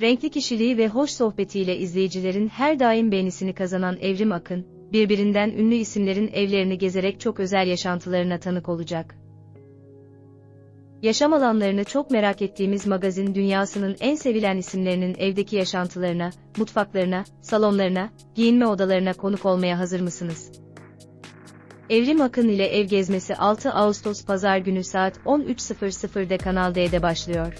Renkli kişiliği ve hoş sohbetiyle izleyicilerin her daim beğenisini kazanan Evrim Akın, birbirinden ünlü isimlerin evlerini gezerek çok özel yaşantılarına tanık olacak. Yaşam alanlarını çok merak ettiğimiz magazin dünyasının en sevilen isimlerinin evdeki yaşantılarına, mutfaklarına, salonlarına, giyinme odalarına konuk olmaya hazır mısınız? Evrim Akın ile ev gezmesi 6 Ağustos Pazar günü saat 13.00'de Kanal D'de başlıyor.